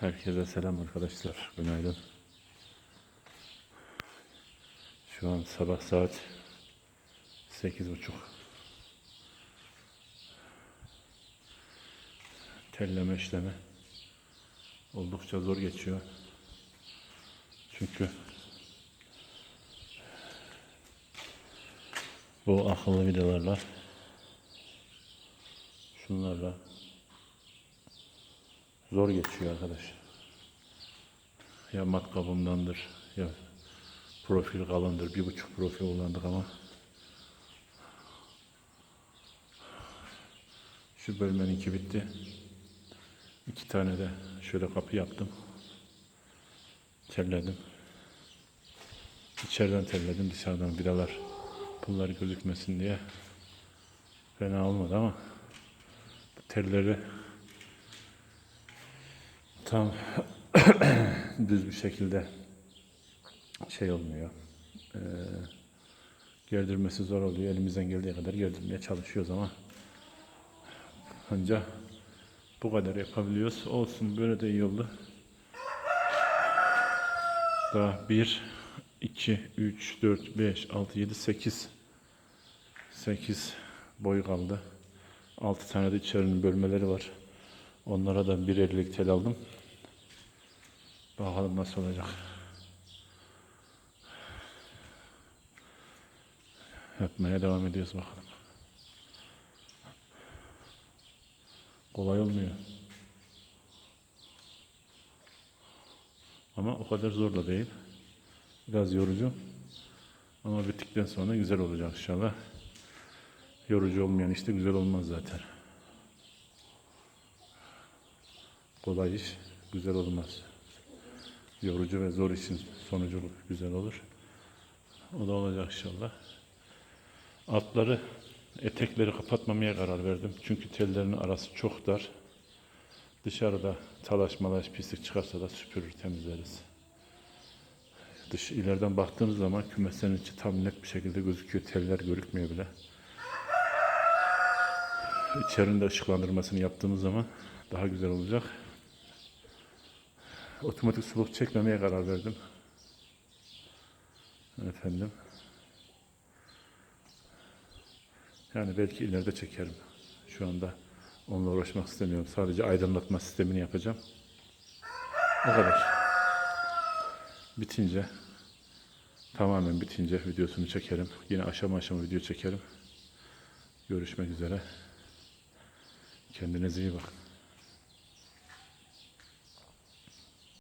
Herkese selam arkadaşlar. Günaydın. Şu an sabah saat 8.30. Telleme işlemi oldukça zor geçiyor. Çünkü bu akıllı vidalarla şunlarla zor geçiyor arkadaş. Ya matkabımdandır ya profil kalındır. Bir buçuk profil kullandık ama şu bölmeninki bitti. İki tane de şöyle kapı yaptım. Telledim. İçeriden telledim dışarıdan vidalar pullar gözükmesin diye. Fena olmadı ama bu telleri tam düz bir şekilde şey olmuyor. Ee, gerdirmesi zor oluyor. Elimizden geldiği kadar gerdirmeye çalışıyoruz ama ancak bu kadar yapabiliyoruz. Olsun böyle de iyi oldu. Daha 1, 2, 3, 4, 5, 6, 7, 8 8 boy kaldı. 6 tane de içerinin bölmeleri var. Onlara da bir ellik tel aldım. Bakalım nasıl olacak. Yapmaya devam ediyoruz bakalım. Kolay olmuyor. Ama o kadar zor da değil. Biraz yorucu. Ama bittikten sonra güzel olacak inşallah. Yorucu olmayan işte güzel olmaz zaten. Kolay iş güzel olmaz. Yorucu ve zor işin sonucu güzel olur. O da olacak inşallah. Altları, etekleri kapatmamaya karar verdim. Çünkü tellerin arası çok dar. Dışarıda talaş malaş pislik çıkarsa da süpürür temizleriz. Dış ileriden baktığınız zaman kümeslerin içi tam net bir şekilde gözüküyor. Teller görükmüyor bile. İçerinin de ışıklandırmasını yaptığımız zaman daha güzel olacak. Otomatik suluk çekmemeye karar verdim. Efendim. Yani belki ileride çekerim. Şu anda onunla uğraşmak istemiyorum. Sadece aydınlatma sistemini yapacağım. O kadar. Bitince tamamen bitince videosunu çekerim. Yine aşama aşama video çekerim. Görüşmek üzere. Kendinize iyi bakın.